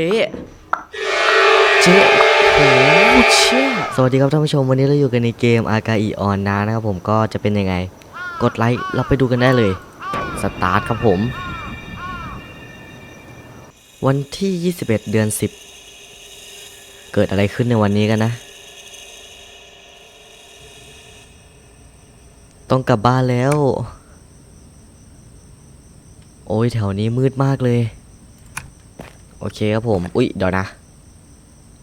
เจ๊เจ๊โอ้เชี่ยสวัสดีครับท่านผู้ชมวันนี้เราอยู่กันในเกมอากาอีออนนะนะครับผมก็จะเป็นยังไง กดไลค์เราไปดูกันได้เลยสตาร์ทครับผม วันที่ 21 เดือน 10 เกิดอะไรขึ้นในวันนี้กันนะ ต้องกลับบ้านแล้ว โอ้ยแถวนี้มืดมากเลย โอเคครับผม อุ๊ยเดี๋ยวนะ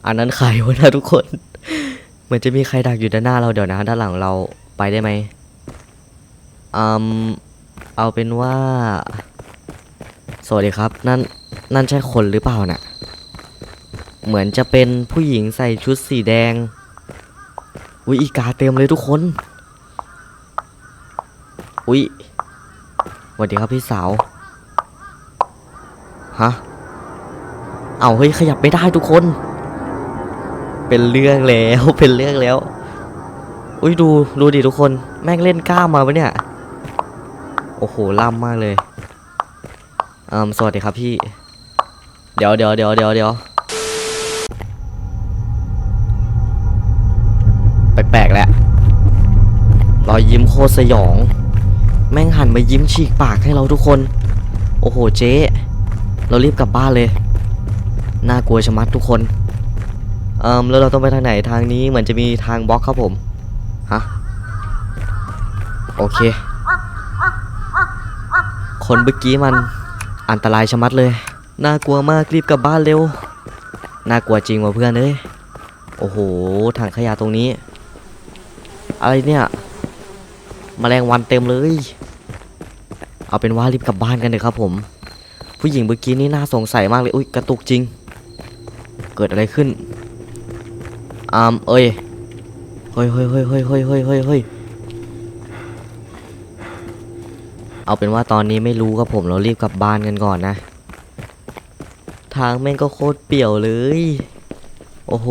อันนั้นใครวะนะทุกคน เหมือนจะมีใครดักอยู่ด้านหน้าเราเดี๋ยวนะด้านหลังเราไปได้ไหมอืมเอาเป็นว่า สวัสดีครับ นั่น นั่นใช่คนหรือเปล่าน่ะ เหมือนจะเป็นผู้หญิงใส่ชุดสีแดง อุ๊ยอีกาเต็มเลยทุกคน อุ๊ยสวัสดีครับพี่สาว ฮะ เอาเฮ้ยขยับไม่ได้ทุกคน เป็นเรื่องแล้วเป็นเรื่องแล้ว อุ้ยดูดูดิทุกคน แม่งเล่นกล้ามมาปะเนี่ย โอ้โหล่ำมากเลยอืมสวัสดีครับพี่ เดี๋ยวเดี๋ยวเดี๋ยวเดี๋ยวเดี๋ยวแปลกๆแหละรอยยิ้มโคตรสยอง แม่งหันมายิ้มฉีกปากให้เราทุกคน โอ้โหเจ๊ เรารีบกลับบ้านเลย น่ากลัวชะมัดทุกคนเอิมแล้วเราต้องไปทางไหนทางนี้เหมือนจะมีทางบล็อกครับผมฮะโอเค คนเมื่อกี้มันอันตรายชะมัดเลย น่ากลัวมากรีบกลับบ้านเร็ว น่ากลัวจริงว่ะเพื่อนเอ้ยโอ้โหถังขยะตรงนี้ อะไรเนี่ยแมลงวันเต็มเลย เอาเป็นว่ารีบกลับบ้านกันเลยครับผม ผู้หญิงเมื่อกี้นี่น่าสงสัยมากเลย อุ้ยกระตุกจริง เกิดอะไรขึ้นอามเอ้ยเฮ้ยเฮ้ยเฮ้ยเฮ้ยเฮ้ยเฮ้ยเฮ้ยเฮ้ยเอาเป็นว่าตอนนี้ไม่รู้ครับผมเรารีบกลับบ้านกันก่อนนะ ทางแม่งก็โคตรเปี่ยวเลย โอ้โห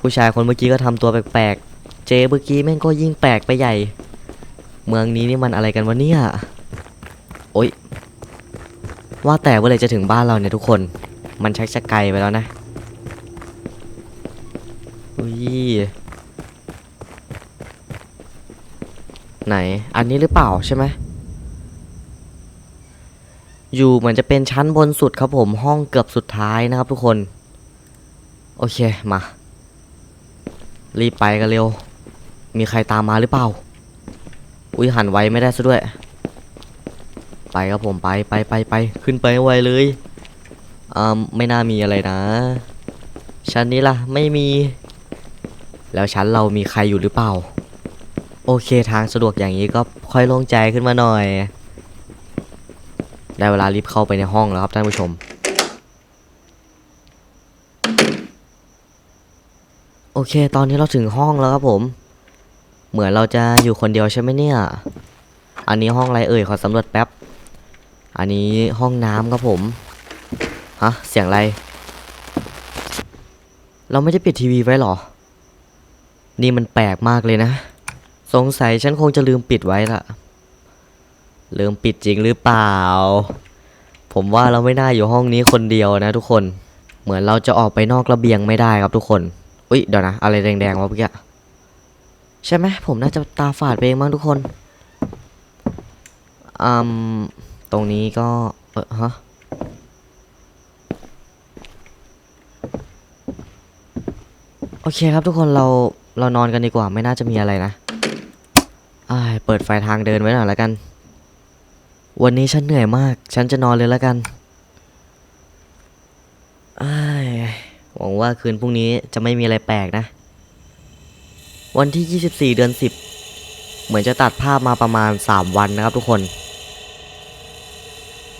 ผู้ชายคนเมื่อกี้ก็ทำตัวแปลกๆ เจเมื่อกี้แม่งก็ยิ่งแปลกไปใหญ่ เมืองนี้นี่มันอะไรกันวะเนี่ย โอ๊ย ว่าแต่เมื่อไรจะถึงบ้านเราเนี่ยทุกคน มันชักจะไกลไปแล้วนะอุ้ยไหน อันนี้หรือเปล่าใช่ไหมอยู่เหมือนจะเป็นชั้นบนสุดครับผมห้องเกือบสุดท้ายนะครับทุกคน โอเคมา รีบไปกันเร็ว มีใครตามมาหรือเปล่า อุ้ยหันไว้ไม่ได้ซะด้วย ไปครับผมไปไปไปไปขึ้นไปไวเลยอ่าไม่น่ามีอะไรนะ ชั้นนี้ล่ะไม่มี แล้วชั้นเรามีใครอยู่หรือเปล่า โอเคทางสะดวกอย่างนี้ก็ค่อยโล่งใจขึ้นมาหน่อย ได้เวลารีบเข้าไปในห้องแล้วครับท่านผู้ชม โอเค ตอนนี้เราถึงห้องแล้วครับผม เหมือนเราจะอยู่คนเดียวใช่ไหมเนี่ย อันนี้ห้องอะไรเอ่ยขอสำรวจแป๊บ อันนี้ห้องน้ำครับผม ฮะ เสียงอะไร เราไม่ได้ปิดทีวีไว้หรอ นี่มันแปลกมากเลยนะ สงสัยฉันคงจะลืมปิดไว้ละลืมปิดจริงหรือเปล่า ผมว่าเราไม่น่าอยู่ห้องนี้คนเดียวนะทุกคน เหมือนเราจะออกไปนอกระเบียงไม่ได้ครับทุกคน อุ้ยเดี๋ยวนะ อะไรแดงๆวะเมื่อกี้ใช่ไหมผมน่าจะตาฝาดไปเองมั้งทุกคนอืม ตรงนี้ก็ เออฮะโอเคครับทุกคนเราเรานอนกันดีกว่าไม่น่าจะมีอะไรนะอ้ายเปิดไฟทางเดินไว้หน่อยแล้วกัน วันนี้ฉันเหนื่อยมาก ฉันจะนอนเลยแล้วกันอ้ายหวังว่าคืนพรุ่งนี้จะไม่มีอะไรแปลกนะ วันที่ 24 เดือน 10 เหมือนจะตัดภาพมาประมาณ 3 วันนะครับทุกคน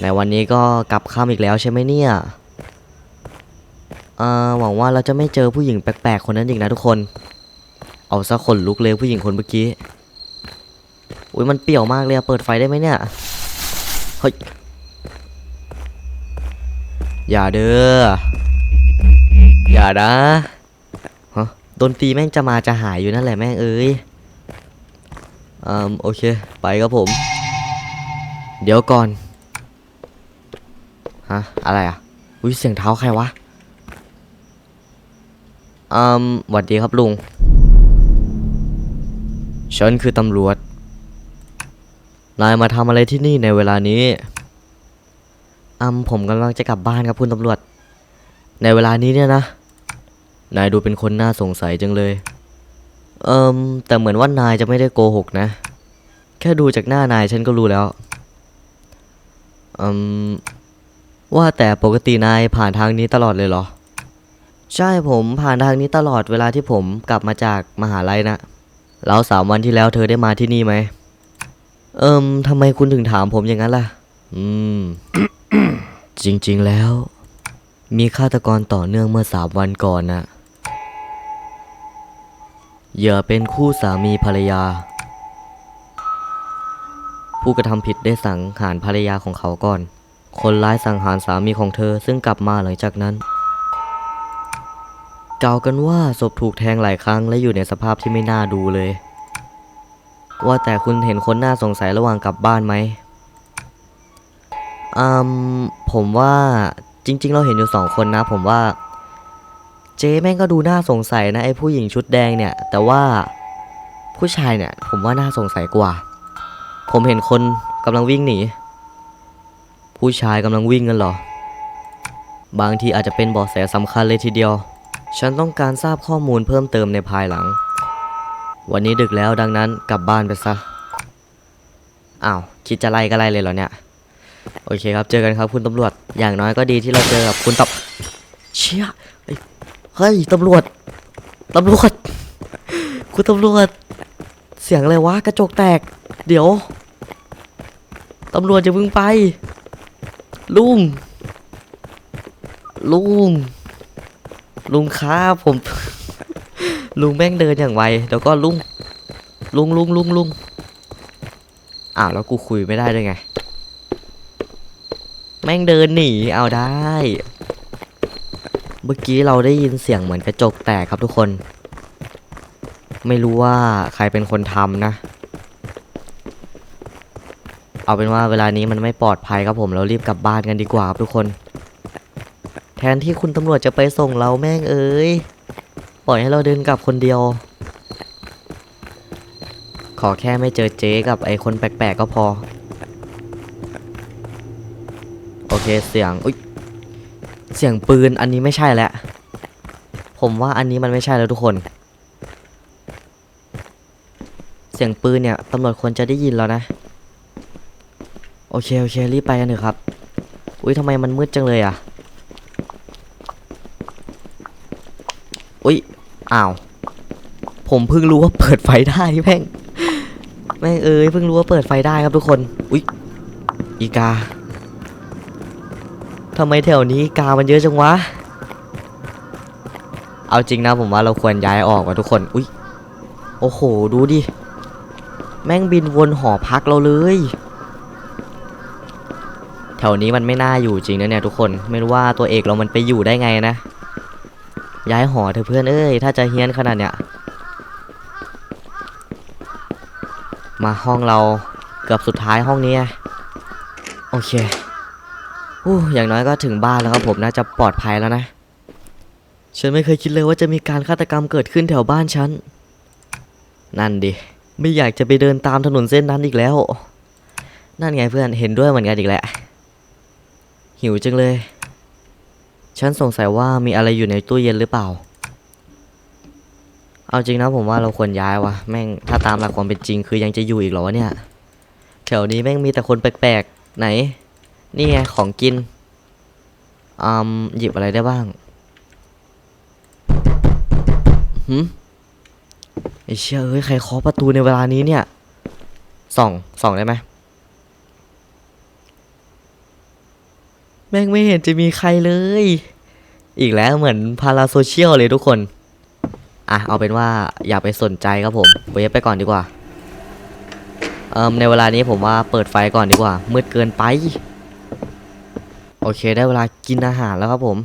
ในวันนี้ก็กลับค่ำอีกแล้วใช่ไหมเนี่ยเอ่อหวังว่าเราจะไม่เจอผู้หญิงแปลกๆคนนั้นอีกนะทุกคน เอาซะขนลุกเลยผู้หญิงคนเมื่อกี้ อุ้ยมันเปี่ยวมากเลยอะเปิดไฟได้ไหมเนี่ย เฮ้ย อย่าเด้อ อย่านะฮะดนตรีแม่งจะมาจะหายอยู่นั่นแหละแม่งเอ้ยอืมโอเค ไปครับผม เดี๋ยวก่อน ฮะ อะไรอะ อุ้ยเสียงเท้าใครวะอืมหวัดดีครับลุง ฉันคือตำรวจ นายมาทำอะไรที่นี่ในเวลานี้อืมผมกำลังจะกลับบ้านครับคุณตำรวจ ในเวลานี้เนี่ยนะ นายดูเป็นคนน่าสงสัยจังเลย เอิมแต่เหมือนว่านายจะไม่ได้โกหกนะ แค่ดูจากหน้านายฉันก็รู้แล้วอืม ว่าแต่ปกตินายผ่านทางนี้ตลอดเลยเหรอ ใช่ผมผ่านทางนี้ตลอดเวลาที่ผมกลับมาจากมหาลัยนะแล้วสามวันที่แล้วเธอได้มาที่นี่ไหม เอิมทำไมคุณถึงถามผมอย่างนั้นล่ะ อืม จริง ๆแล้ว มีฆาตกรต่อเนื่องเมื่อสามวันก่อนนะเหยื่อเป็นคู่สามีภรรยา ผู้กระทำผิดได้สังหารภรรยาของเขาก่อน คนร้ายสังหารสามีของเธอซึ่งกลับมาหลังจากนั้น กล่าวกันว่าศพถูกแทงหลายครั้งและอยู่ในสภาพที่ไม่น่าดูเลย ว่าแต่คุณเห็นคนน่าสงสัยระหว่างกลับบ้านไหมอืมผมว่าจริง ๆ เราเห็นอยู่สองคนนะ ผมว่าเจ๊แม่งก็ดูน่าสงสัยนะไอ้ผู้หญิงชุดแดงเนี่ย แต่ว่าผู้ชายเนี่ย ผมว่าน่าสงสัยกว่า ผมเห็นคนกำลังวิ่งหนี ผู้ชายกำลังวิ่งกันเหรอ บางทีอาจจะเป็นเบาะแสสำคัญเลยทีเดียว ฉันต้องการทราบข้อมูลเพิ่มเติมในภายหลัง วันนี้ดึกแล้วดังนั้นกลับบ้านไปซะ อ้าว คิดจะไล่ก็ไล่เลยเหรอเนี่ย โอเคครับ เจอกันครับคุณตำรวจ อย่างน้อยก็ดีที่เราเจอกับคุณตำเชี่ยเฮ้ยตำรวจ ตำรวจ คุณตำรวจ เสียงอะไรวะ กระจกแตก เดี๋ยว ตำรวจจะพึ่งไป ลุง ลุง ลุงครับผม ลุงแม่งเดินอย่างไวแล้วก็ลุง ลุงลุงลุงลุงอ้าวแล้วกูคุยไม่ได้ด้วยไง แม่งเดินหนีเอาได้ เมื่อกี้เราได้ยินเสียงเหมือนกระจกแตกครับทุกคน ไม่รู้ว่าใครเป็นคนทำนะ เอาเป็นว่าเวลานี้มันไม่ปลอดภัยครับผมเรารีบกลับบ้านกันดีกว่าครับทุกคน แทนที่คุณตำรวจจะไปส่งเราแม่งเอ้ยปล่อยให้เราเดินกลับคนเดียว ขอแค่ไม่เจอเจ๊กับไอ้คนแปลกๆก็พอ โอเคเสียงอุ้ยเสียงปืนอันนี้ไม่ใช่แล้วผมว่าอันนี้มันไม่ใช่แล้วทุกคน เสียงปืนเนี่ยตำรวจควรจะได้ยินแล้วนะ โอเค โอเค รีบไปกันเถอะครับ อุ้ยทำไมมันมืดจังเลยอะ อุ้ย อ้าว ผมเพิ่งรู้ว่าเปิดไฟได้แม่ง แม่งเอ้ย เพิ่งรู้ว่าเปิดไฟได้ครับทุกคน อุ้ย อีกาทำไมแถวนี้กามันเยอะจังวะ เอาจริงนะผมว่าเราควรย้ายออกว่ะทุกคน อุ้ย โอ้โห ดูดิ แม่งบินวนหอพักเราเลย แถวนี้มันไม่น่าอยู่จริงนะเนี่ยทุกคน ไม่รู้ว่าตัวเอกเรามันไปอยู่ได้ไงนะ ย้ายหอเถอะเพื่อนเอ้ย ถ้าจะเฮี้ยนขนาดเนี้ย มาห้องเราเกือบสุดท้ายห้องนี้ โอเคอู้อย่างน้อยก็ถึงบ้านแล้วครับผมน่าจะปลอดภัยแล้วนะ ฉันไม่เคยคิดเลยว่าจะมีการฆาตกรรมเกิดขึ้นแถวบ้านฉัน นั่นดิ ไม่อยากจะไปเดินตามถนนเส้นนั้นอีกแล้ว นั่นไงเพื่อนเห็นด้วยเหมือนกันอีกแหละ หิวจังเลย ฉันสงสัยว่ามีอะไรอยู่ในตู้เย็นหรือเปล่า เอาจริงนะผมว่าเราควรย้ายวะแม่งถ้าตามหลักความเป็นจริงคือยังจะอยู่อีกเหรอวะเนี่ย แถวนี้แม่งมีแต่คนแปลกๆ ไหน นี่ไงของกินอืมหยิบอะไรได้บ้างหืมไอเชี่ยเอ้ยใครเคาะประตูในเวลานี้เนี่ยส่องส่องได้ไหม แม่งไม่เห็นจะมีใครเลย อีกแล้วเหมือนพาราโซเชียลเลยทุกคน อะ เอาเป็นว่าอย่าไปสนใจครับผมเวฟไปก่อนดีกว่า เอ่มในเวลานี้ผมว่าเปิดไฟก่อนดีกว่า มืดเกินไป โอเคได้เวลากินอาหารแล้วครับผม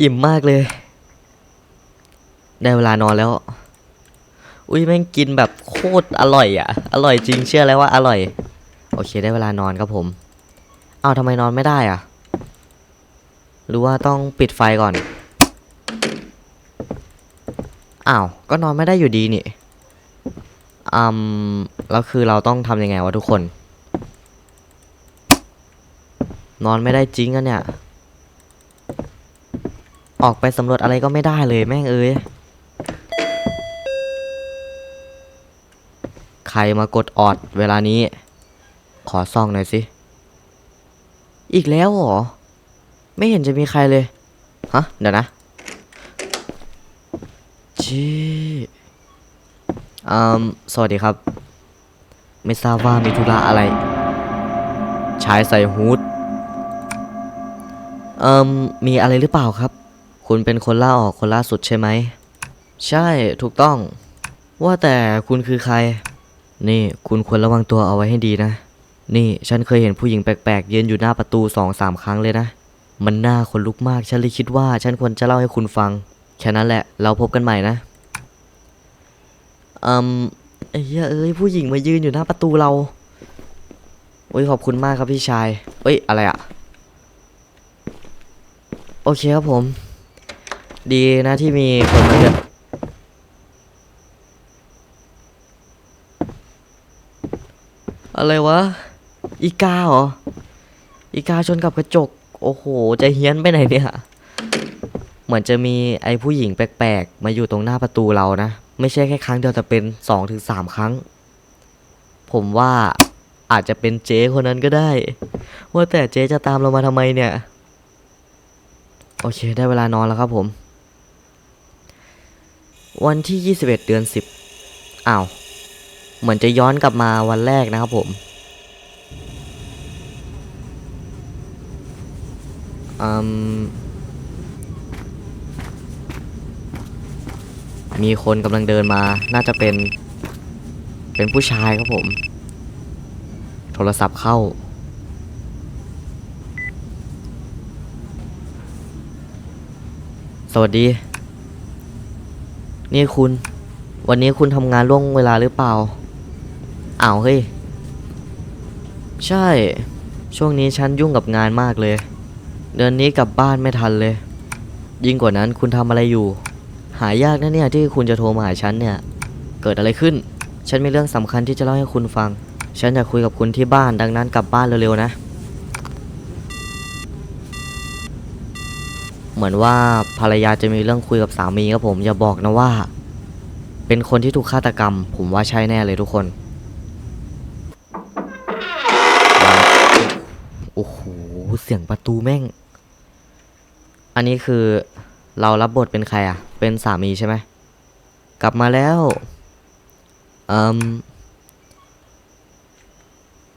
อิ่มมากเลย ได้เวลานอนแล้ว อุ้ยแม่งกินแบบโคตรอร่อยอะ อร่อยจริงเชื่อแล้วว่าอร่อย โอเคได้เวลานอนครับผมอ้าวทำไมนอนไม่ได้อะ หรือว่าต้องปิดไฟก่อนอ้าวก็นอนไม่ได้อยู่ดีนี่อืมแล้วคือเราต้องทำยังไงวะทุกคน นอนไม่ได้จริงอะเนี่ย ออกไปสำรวจอะไรก็ไม่ได้เลยแม่งเอ้ย ใครมากดออดเวลานี้ ขอซ่องหน่อยสิ อีกแล้วเหรอ ไม่เห็นจะมีใครเลย ฮะ เดี๋ยวนะจีอืมสวัสดีครับ ไม่ทราบว่ามีธุระอะไรชายใส่ฮูดเอ่มมีอะไรหรือเปล่าครับ คุณเป็นคนล่าออกคนล่าสุดใช่ไหม ใช่ ถูกต้อง ว่าแต่คุณคือใคร นี่คุณควรระวังตัวเอาไว้ให้ดีนะ นี่ฉันเคยเห็นผู้หญิงแปลกๆยืนอยู่หน้าประตูสองสามครั้งเลยนะ มันน่าขนลุกมากฉันเลยคิดว่าฉันควรจะเล่าให้คุณฟัง แค่นั้นแหละ เราพบกันใหม่นะอืมไอ้เหี้ยเอ้ยผู้หญิงมายืนอยู่หน้าประตูเราโอ้ยขอบคุณมากครับพี่ชายเอ้ยอะไรอะโอเคครับผม ดีนะที่มีคนมาเตือน อะไรวะ อีกาเหรอ อีกาชนกับกระจก โอ้โห จะเฮี้ยนไปไหนเนี่ย เหมือนจะมีไอ้ผู้หญิงแปลกๆ มาอยู่ตรงหน้าประตูเรานะ ไม่ใช่แค่ครั้งเดียวแต่เป็นสองถึงสามครั้ง ผมว่าอาจจะเป็นเจ๊คนนั้นก็ได้ ว่าแต่เจ๊จะตามเรามาทำไมเนี่ย โอเค ได้เวลานอนแล้วครับผม วันที่ 21 เดือน 10อ้าว เหมือนจะย้อนกลับมาวันแรกนะครับผมอมมีคนกำลังเดินมา น่าจะเป็น เป็นผู้ชายครับผม โทรศัพท์เข้า สวัสดี นี่คุณ วันนี้คุณทำงานล่วงเวลาหรือเปล่า อ้าวเฮ้ย ใช่ ช่วงนี้ฉันยุ่งกับงานมากเลย เดือนนี้กลับบ้านไม่ทันเลย ยิ่งกว่านั้นคุณทำอะไรอยู่ หายากนะเนี่ยที่คุณจะโทรมาหาฉันเนี่ย เกิดอะไรขึ้น ฉันมีเรื่องสำคัญที่จะเล่าให้คุณฟัง ฉันอยากคุยกับคุณที่บ้านดังนั้นกลับบ้านเร็วๆนะ เหมือนว่าภรรยาจะมีเรื่องคุยกับสามีครับผมอย่าบอกนะว่า เป็นคนที่ถูกฆาตกรรม ผมว่าใช่แน่เลยทุกคน โอ้โห เสียงประตูแม่ง อันนี้คือเรารับบทเป็นใครอะเป็นสามีใช่ไหม กลับมาแล้วอืม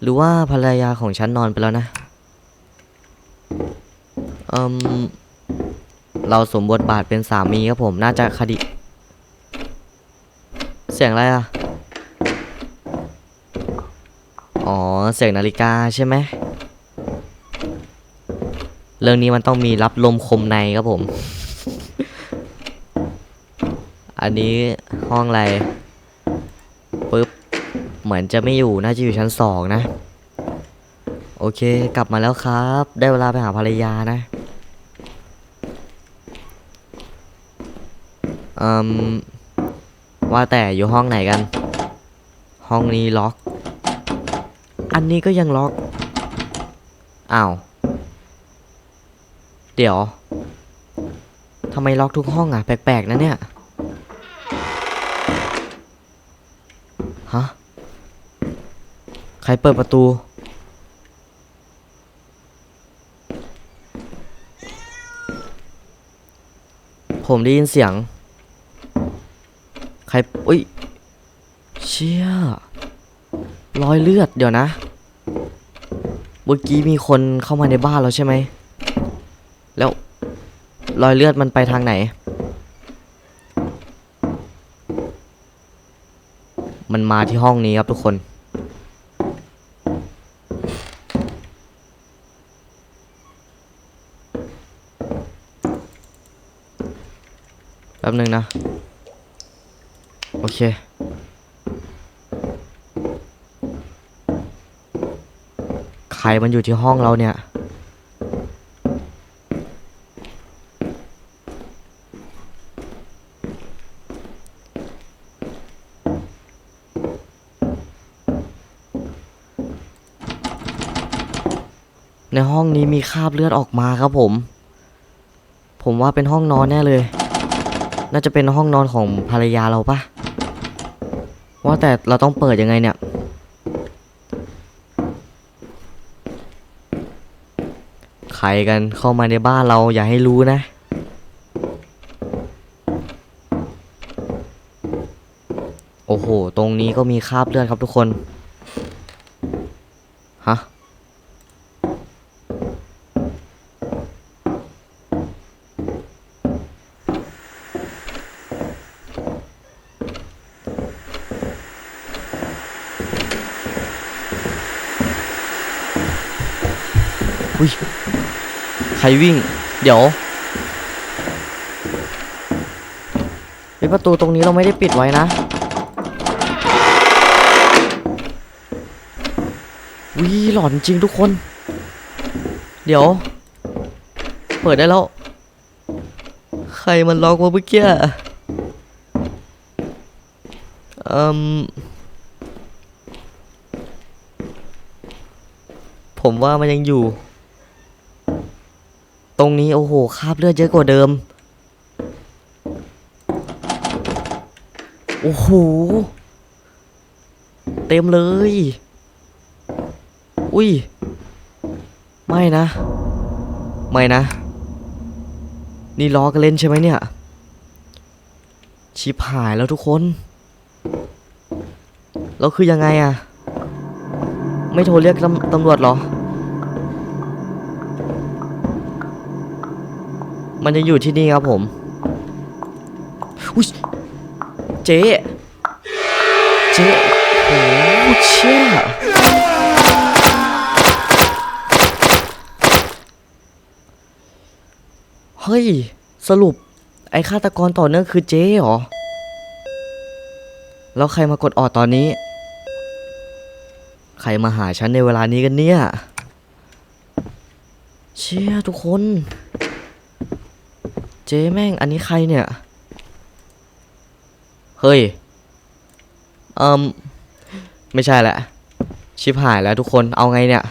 หรือว่าภรรยาของฉันนอนไปแล้วนะอืมเราสมบทบาทเป็นสามีครับผม น่าจะคดี เสียงอะไรอะอ๋อ เสียงนาฬิกาใช่ไหม เรื่องนี้มันต้องมีรับลมคมในครับผม อันนี้ห้องอะไรปึ๊บ เหมือนจะไม่อยู่ น่าจะอยู่ชั้นสองนะ โอเค กลับมาแล้วครับ ได้เวลาไปหาภรรยานะอืมว่าแต่อยู่ห้องไหนกัน ห้องนี้ล็อก อันนี้ก็ยังล็อก อ้าว เดี๋ยวทำไมล็อกทุกห้องอะ แปลกๆนะเนี่ย ฮะ ใครเปิดประตู ผมได้ยินเสียง ใคร อุ้ย เชี่ยรอยเลือดเดี๋ยวนะ เมื่อกี้มีคนเข้ามาในบ้านเราใช่ไหม แล้วรอยเลือดมันไปทางไหน มันมาที่ห้องนี้ครับทุกคน แป๊บนึ่งนะ โอเคใครมันอยู่ที่ห้องเราเนี่ย ในห้องนี้มีคราบเลือดออกมาครับผม ผมว่าเป็นห้องนอนแน่เลย น่าจะเป็นห้องนอนของภรรยาเราปะว่าแต่เราต้องเปิดยังไงเนี่ย ใครกันเข้ามาในบ้านเราอย่าให้รู้นะ โอ้โห ตรงนี้ก็มีคราบเลือดครับทุกคน อุ้ยใครวิ่ง เดี๋ยวไอประตูตรงนี้เราไม่ได้ปิดไว้นะวิหลอนจริงทุกคน เดี๋ยว เปิดได้แล้ว ใครมันล็อกมาเมื่อกี้อะเอ่มผมว่ามันยังอยู่ ตรงนี้โอ้โหคราบเลือดเยอะกว่าเดิม โอ้โห เต็มเลย อุ้ย ไม่นะ ไม่นะ นี่ล้อกันเล่นใช่ไหมเนี่ย ชิบหายแล้วทุกคน แล้วคือยังไงอะไม่โทรเรียกตำตำรวจเหรอ มันยังอยู่ที่นี่ครับผมอุ้ยเจ๊เจ๊โอ้โหเชี่ยเฮ้ย สรุป ไอ้ฆาตกรต่อเนื่องคือเจ๊เหรอ แล้วใครมากดออดตอนนี้ ใครมาหาฉันในเวลานี้กันเนี่ย เชี่ยทุกคน จ๊แม่ง อันนี้ใครเนี่ย เฮ้ยเอืมไม่ใช่แหละ ชิบหายแล้วทุกคนเอาไงเนี่ย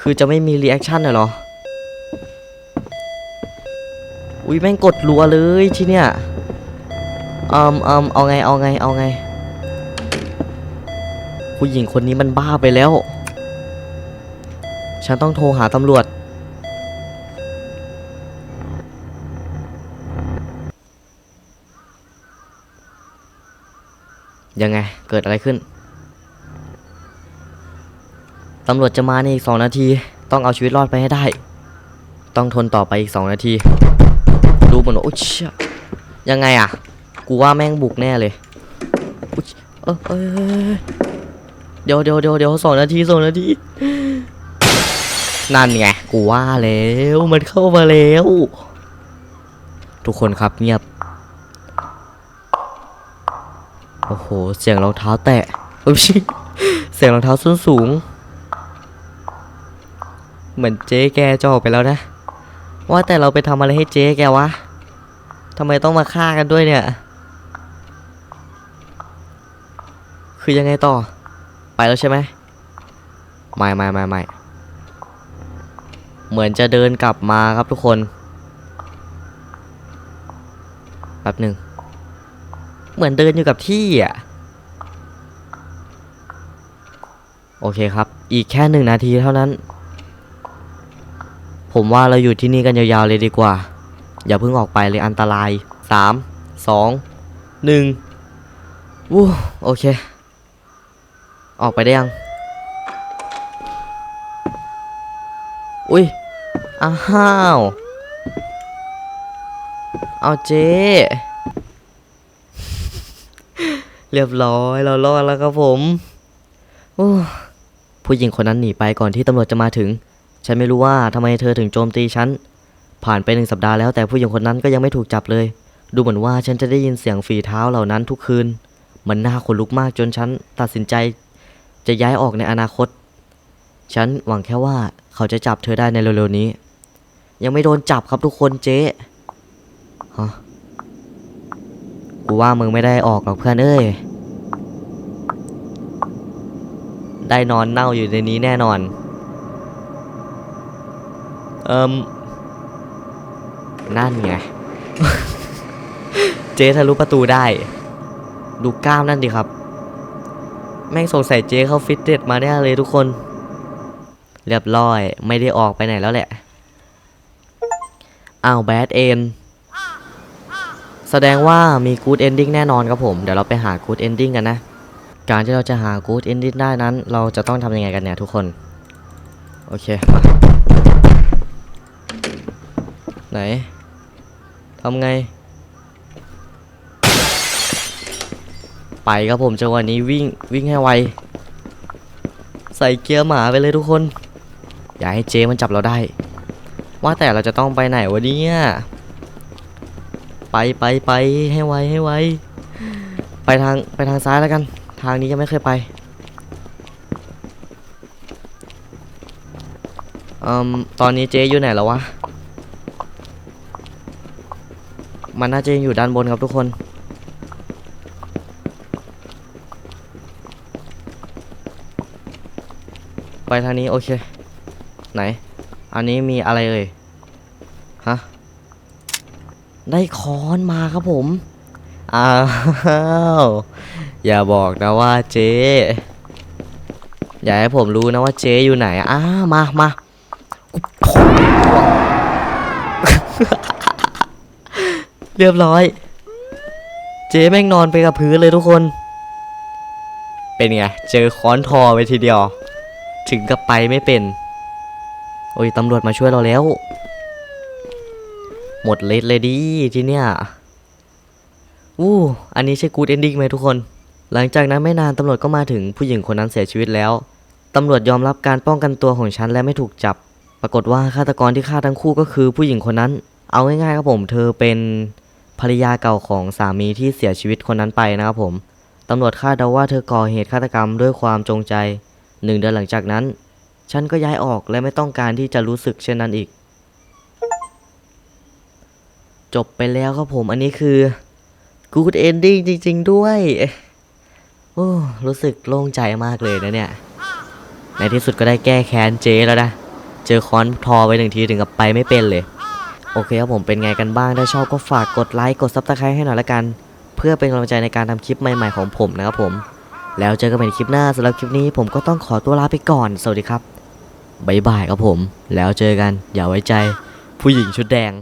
คือจะไม่มีรีแอคชั่นเหรอ อุ้ยแม่งกดรัวเลยที่เนี่ยอืมอืมเอาไงเอาไงเอาไง ผู้หญิงคนนี้มันบ้าไปแล้ว ฉันต้องโทรหาตำรวจ ยังไง เกิดอะไรขึ้น ตำรวจจะมาในอีกสองนาที ต้องเอาชีวิตรอดไปให้ได้ ต้องทนต่อไปอีกสองนาที ดูเหมือนว่าโอ้ยเชี่ยยังไงอะกูว่าแม่งบุกแน่เลยเออเออเออเดี๋ยวเดี๋ยวเดี๋ยวเดี๋ยวสองนาทีสองนาที นั่นไง กูว่าแล้ว มันเข้ามาแล้ว ทุกคนครับเงียบ โอ้โห เสียงรองเท้าแตะเอ้ยเสียงรองเท้าส้นสูง เหมือนเจ๊แกจะออกไปแล้วนะ ว่าแต่เราไปทำอะไรให้เจ๊แกวะทำไมต้องมาฆ่ากันด้วยเนี่ย คือยังไงต่อ ไปแล้วใช่ไหมไม่ไม่ไม่ไม่เหมือนจะเดินกลับมาครับทุกคน แป๊บหนึ่ง เหมือนเดินอยู่กับที่อะ โอเคครับ อีกแค่หนึ่งนาทีเท่านั้น ผมว่าเราอยู่ที่นี่กันยาวๆเลยดีกว่า อย่าเพิ่งออกไปเลยอันตรายสามสองหนึ่งวู้โอเค ออกไปได้ยัง อุ้ย อ้าว เอาเจ๊ เรียบร้อยเรารอดแล้วครับผมโอ้ผู้หญิงคนนั้นหนีไปก่อนที่ตำรวจจะมาถึง ฉันไม่รู้ว่าทำไมเธอถึงโจมตีฉัน ผ่านไปหนึ่งสัปดาห์แล้วแต่ผู้หญิงคนนั้นก็ยังไม่ถูกจับเลย ดูเหมือนว่าฉันจะได้ยินเสียงฝีเท้าเหล่านั้นทุกคืน มันน่าขนลุกมากจนฉันตัดสินใจ จะย้ายออกในอนาคต ฉันหวังแค่ว่าเขาจะจับเธอได้ในเร็วๆนี้ ยังไม่โดนจับครับทุกคนเจ๊ฮะ กูว่ามึงไม่ได้ออกหรอกเพื่อนเอ้ย ได้นอนเน่าอยู่ในนี้แน่นอน เอิมนั่นไง เจ๊ทะลุประตูได้ ดูกล้ามนั่นดิครับ แม่งสงสัยเจ๊เข้าฟิตเนสมาแน่เลยทุกคน เรียบร้อย ไม่ได้ออกไปไหนแล้วแหละ อ้าวแบดเอน แสดงว่ามีกู o ดเอนดิ้งแน่นอนครับผม เดี๋ยวเราไปหากู o ดเอนดิ้งกันนะ การที่เราจะหากู o ดเอนดิ้งได้นั้น เราจะต้องทำยังไงกันเนี่ยทุกคน โอเคมาไหนทำไง ไปครับผมจังหวะนี้วิ่งวิ่งให้ไว ใส่เกียร์หมาไปเลยทุกคน อย่าให้เจมันจับเราได้ ว่าแต่เราจะต้องไปไหนวะเนี่ย ไปไปไปให้ไวให้ไวไปทางไปทางซ้ายแล้วกัน ทางนี้ยังไม่เคยไปอืมตอนนี้เจอยู่ไหนแล้ววะ มันน่าจะยังอยู่ด้านบนครับทุกคน ไปทางนี้โอเค ไหน อันนี้มีอะไรเอ่ย ฮะ ได้ค้อนมาครับผมอ้าวอย่าบอกนะว่าเจ๊อย่าให้ผมรู้นะว่าเจ๊อยู่ไหนอ้ามามาเรียบร้อย เจ๊แม่งนอนไปกับพื้นเลยทุกคน เป็นไง เจอค้อนทอไปทีเดียว ถึงกับไปไม่เป็น โอ้ยตำรวจมาช่วยเราแล้ว หมดเลสเลยดีทีเนี้ยอู้อันนี้ใช่กูดเอนดิ้งไหมทุกคน หลังจากนั้นไม่นานตำรวจก็มาถึงผู้หญิงคนนั้นเสียชีวิตแล้ว ตำรวจยอมรับการป้องกันตัวของฉันและไม่ถูกจับ ปรากฏว่าฆาตกรที่ฆ่าทั้งคู่ก็คือผู้หญิงคนนั้น เอาง่ายๆครับผมเธอเป็นภรรยาเก่าของสามีที่เสียชีวิตคนนั้นไปนะครับผม ตำรวจคาดเดาว่าเธอก่อเหตุฆาตกรรมด้วยความจงใจหนึ่งเดือนหลังจากนั้น ฉันก็ย้ายออกและไม่ต้องการที่จะรู้สึกเช่นนั้นอีก จบไปแล้วครับผม อันนี้คือ good ending จริง ๆ ด้วย โอ้ รู้สึกโล่งใจมากเลยนะเนี่ย ในที่สุดก็ได้แก้แค้นเจแล้วนะ เจอค้อนทอไปหนึ่งทีถึงกับไปไม่เป็นเลย โอเคครับผมเป็นไงกันบ้าง ถ้าชอบก็ฝากกดไลค์ กดซับสไครต์ให้หน่อยละกัน เพื่อเป็นกำลังใจในการทำคลิปใหม่ ๆ ของผมนะครับผม แล้วเจอกันใหม่ในคลิปหน้าสำหรับคลิปนี้ผมก็ต้องขอตัวลาไปก่อน สวัสดีครับบ๊ายบายครับผม แล้วเจอกัน อย่าไว้ใจ ผู้หญิงชุดแดง